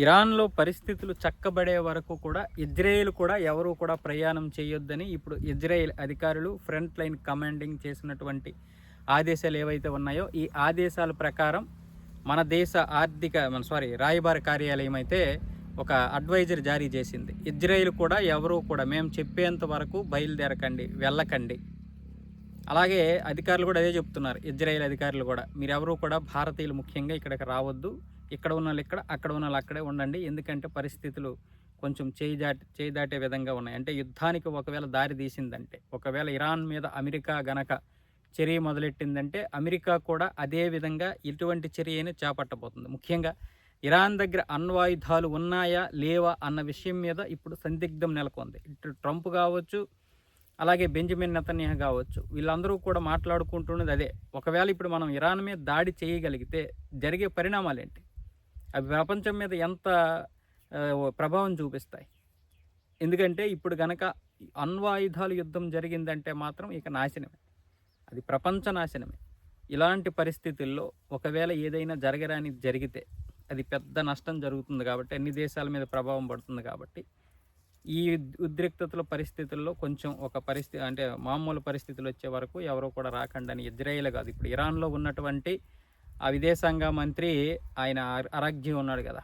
ఇరాన్లో పరిస్థితులు చక్కబడే వరకు కూడా ఇజ్రాయెల్ కూడా ఎవరు కూడా ప్రయాణం చేయొద్దని ఇప్పుడు ఇజ్రాయెల్ అధికారులు ఫ్రంట్ లైన్ కమాండింగ్ చేసినటువంటి ఆదేశాలు ఏవైతే ఉన్నాయో ఈ ఆదేశాల ప్రకారం మన దేశ ఆర్థిక మన సారీ రాయబార కార్యాలయం అయితే ఒక అడ్వైజర్ జారీ చేసింది. ఇజ్రాయెల్ కూడా ఎవరు కూడా మేము చెప్పేంత వరకు బయలుదేరకండి వెళ్ళకండి. అలాగే అధికారులు కూడా అదే చెప్తున్నారు. ఇజ్రాయెల్ అధికారులు కూడా. మీరెవరూ కూడా భారతీయులు ముఖ్యంగా ఇక్కడికి రావద్దు. ఇక్కడ ఉన్న వాళ్ళు ఇక్కడ అక్కడ ఉన్న వాళ్ళు అక్కడే ఉండండి. ఎందుకంటే పరిస్థితులు కొంచెం చేయి దాటి చేయి దాటే విధంగా ఉన్నాయి. అంటే యుద్ధానికి ఒకవేళ దారి తీసిందంటే ఒకవేళ ఇరాన్ మీద అమెరికా గనక చర్య మొదలెట్టిందంటే అమెరికా కూడా అదే విధంగా ఇటువంటి చర్యని చేపట్టబోతుంది. ముఖ్యంగా ఇరాన్ దగ్గర అణ్వాయుధాలు ఉన్నాయా లేవా అన్న విషయం మీద ఇప్పుడు సందిగ్ధం నెలకొంది. ఇటు ట్రంప్ కావచ్చు అలాగే బెంజమిన్ నెతన్యాహ్ కావచ్చు. వీళ్ళందరూ కూడా మాట్లాడుకుంటున్నది అదే. ఒకవేళ ఇప్పుడు మనం ఇరాన్ మీద దాడి చేయగలిగితే జరిగే పరిణామాలు ఏంటి అవి ప్రపంచం మీద ఎంత ప్రభావం చూపిస్తాయి? ఎందుకంటే ఇప్పుడు గనక అణ్వాయుధాలు యుద్ధం జరిగిందంటే మాత్రం ఇక నాశనమే. అది ప్రపంచ నాశనమే. ఇలాంటి పరిస్థితుల్లో ఒకవేళ ఏదైనా జరగరాని జరిగితే అది పెద్ద నష్టం జరుగుతుంది కాబట్టి అన్ని దేశాల మీద ప్రభావం పడుతుంది కాబట్టి ఈ ఉద్- ఉద్రిక్తతల పరిస్థితుల్లో కొంచెం ఒక పరిస్థితి అంటే మామూలు పరిస్థితులు వచ్చే వరకు ఎవరో కూడా రాకండి అని ఇజ్రాయేల్ కాదు. ఇప్పుడు ఇరాన్లో ఉన్నటువంటి ఆ విదేశాంగ మంత్రి ఆయన అర- అరగ్జీ ఉన్నాడు కదా.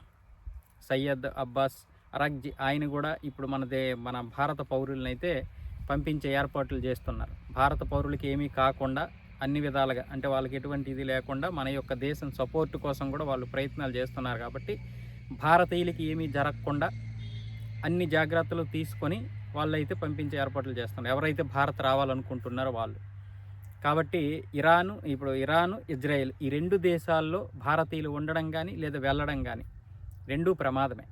సయ్యద్ అబ్బాస్ అరగ్జీ ఆయన కూడా ఇప్పుడు మన దే మన భారత పౌరులనైతే పంపించే ఏర్పాట్లు చేస్తున్నారు. భారత పౌరులకి ఏమీ కాకుండా అన్ని విధాలుగా అంటే వాళ్ళకి ఎటువంటి ఇది లేకుండా మన యొక్క దేశం సపోర్ట్ కోసం కూడా వాళ్ళు ప్రయత్నాలు చేస్తున్నారు కాబట్టి భారతీయులకి ఏమీ జరగకుండా అన్ని జాగ్రత్తలు తీసుకొని వాళ్ళైతే పంపించే ఏర్పాట్లు చేస్తున్నారు. ఎవరైతే భారత్ రావాలనుకుంటున్నారో వాళ్ళు. కాబట్టి ఇరాను ఇప్పుడు ఇరాను ఇజ్రాయెల్ ఈ రెండు దేశాల్లో భారతీయులు ఉండడం కానీ లేదా వెళ్ళడం కానీ రెండూ ప్రమాదమే.